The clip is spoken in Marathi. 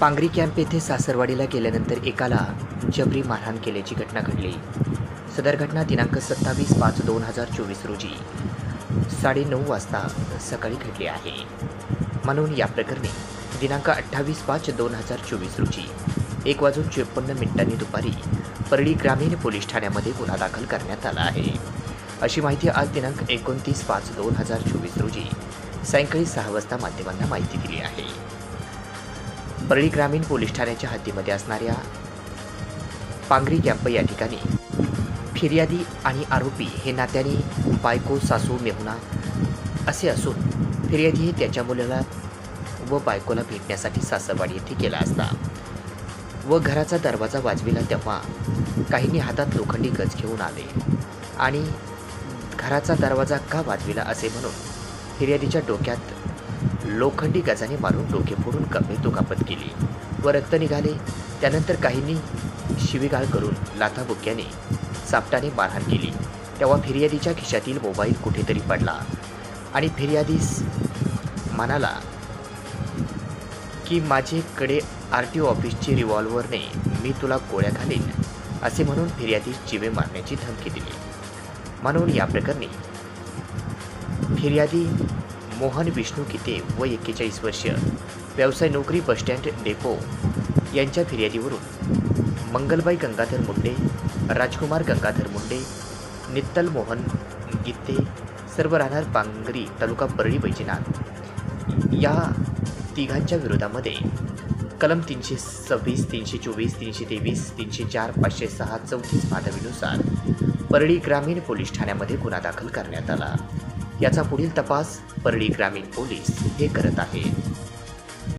पांगरी कॅम्प येथे सासरवाडीला गेल्यानंतर एकाला जबरी मारहाण केल्याची घटना घडली. सदर घटना दिनांक सत्तावीस पाच दोन हजार चोवीस रोजी साडेनऊ वाजता सकाळी घडली आहे. म्हणून या प्रकरणी दिनांक अठ्ठावीस पाच दोन हजार चोवीस रोजी एक वाजून चोपन्न मिनिटांनी दुपारी परळी ग्रामीण पोलीस ठाण्यामध्ये गुन्हा दाखल करण्यात आला आहे. अशी माहिती आज दिनांक एकोणतीस पाच दोन हजार चोवीस रोजी सायंकाळी सहा वाजता माध्यमांना माहिती दिली आहे. परळी ग्रामीण पोलीस ठाण्याच्या हद्दीमध्ये असणाऱ्या पांगरी कॅम्प या ठिकाणी फिर्यादी आणि आरोपी हे नात्याने बायको सासू मेहुणा असे असून फिर्यादी हे त्याच्या मुलाला व बायकोला भेटण्यासाठी सासरवाडी येथे गेला असता. व घराचा दरवाजा वाजविला तेव्हा काहींनी हातात लोखंडी गज घेऊन आले. आणि घराचा दरवाजा का वाजविला असे म्हणून फिर्यादीच्या डोक्यात लोखंडी गजाने मारून डोके फोडून गंभीर दुखापत केली व रक्त निघाले. त्यानंतर काहींनी शिवीगाळ करून लाथाबुक्याने चापटाने मारहाण केली. तेव्हा फिर्यादीच्या खिशातील मोबाईल कुठेतरी पडला. आणि फिर्यादीस म्हणाला की माझेकडे आर टी ओ ऑफिसची रिव्हॉल्वरने मी तुला गोळ्या घालीन असे म्हणून फिर्यादीस जिवे मारण्याची धमकी दिली. म्हणून या प्रकरणी फिर्यादी मोहन विष्णू गीते व एक्केचाळीस वर्ष. व्यवसाय नोकरी बसस्टँड डेपो यांच्या फिर्यादीवरून मंगलबाई गंगाधर मुंडे राजकुमार गंगाधर मुंडे नित्तल मोहन गित्ते सर्व राहणार पांगरी तालुका परळी वैजनाथ या तिघांच्या विरोधामध्ये कलम तीनशे सव्वीस तीनशे चोवीस तीनशे तेवीस तीनशे चार पाचशे सहा चौतीस माधवीनुसार परळी ग्रामीण पोलीस ठाण्यामध्ये गुन्हा दाखल करण्यात आला. याचा पुढील तपास परळी ग्रामीण पोलीस हे करत आहेत.